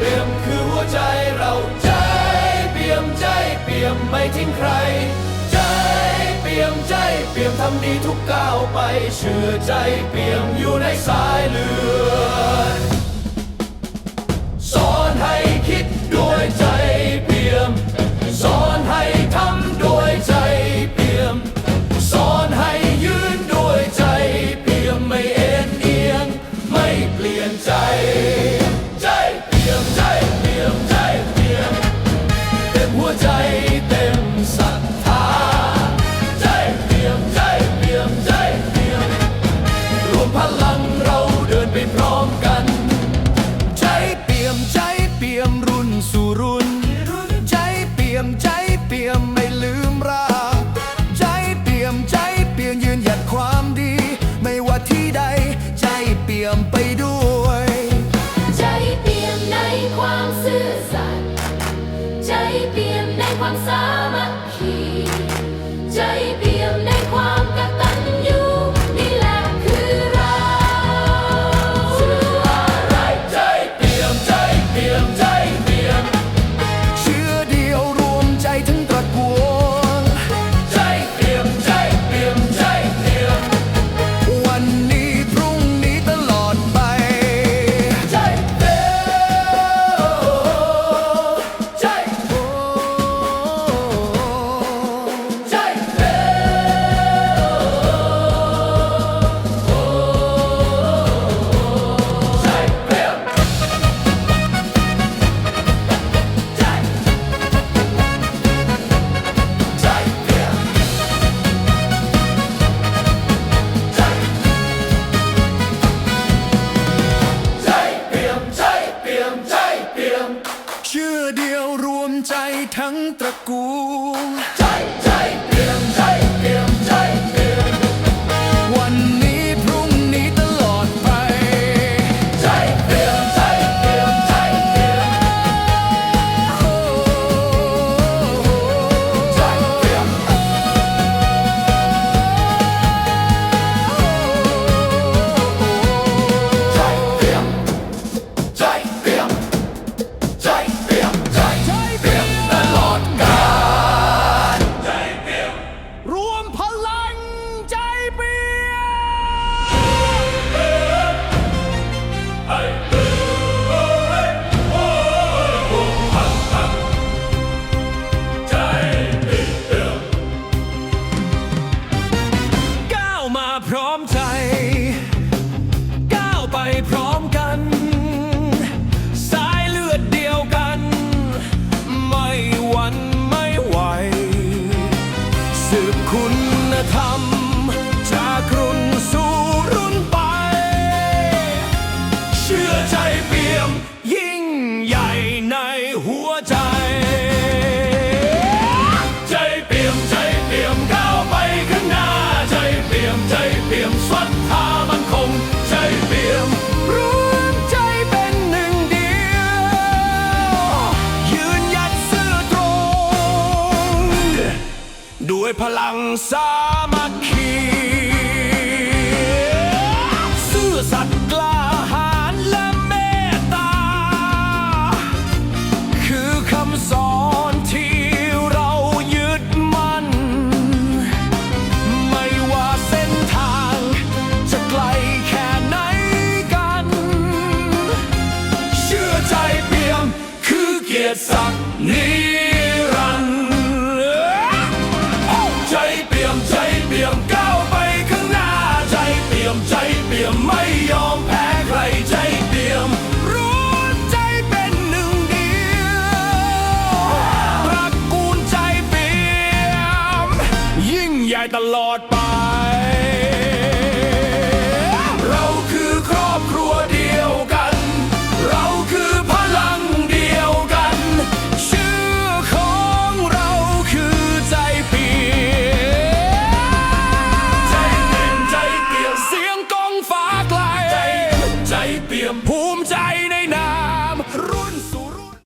เปี่ยมคือหัวใจเราใจเปี่ยมใจเปี่ยมไม่ทิ้งใคร ใจเปี่ยมใจเปี่ยมทำดีทุกก้าวไปเชื่อใจเปี่ยมอยู่ในสายเลือดสอนให้คิดด้วยใจเปี่ยม สอนให้ทำด้วยใจเปี่ยม สอนให้ยืนด้วยใจเปี่ยมไม่เอ็นเอียง ไม่เปลี่ยนใจ ใด ใจเปี่ยมไปด้วย ใจเปี่ยมในความซื่อสัตย์ใจเปี่ยมในความสามัคคี ใจทั้งตระกูล พลังสามัคคีซื่อสัตย์กล้าหาญและเมตตา คือคำสอนที่เรายึดมั่น ไม่ว่าเส้นทางจะไกลแค่ไหนกัน เชื่อใจเพียมคือเกียรติศักดิ์นี้ the Lord.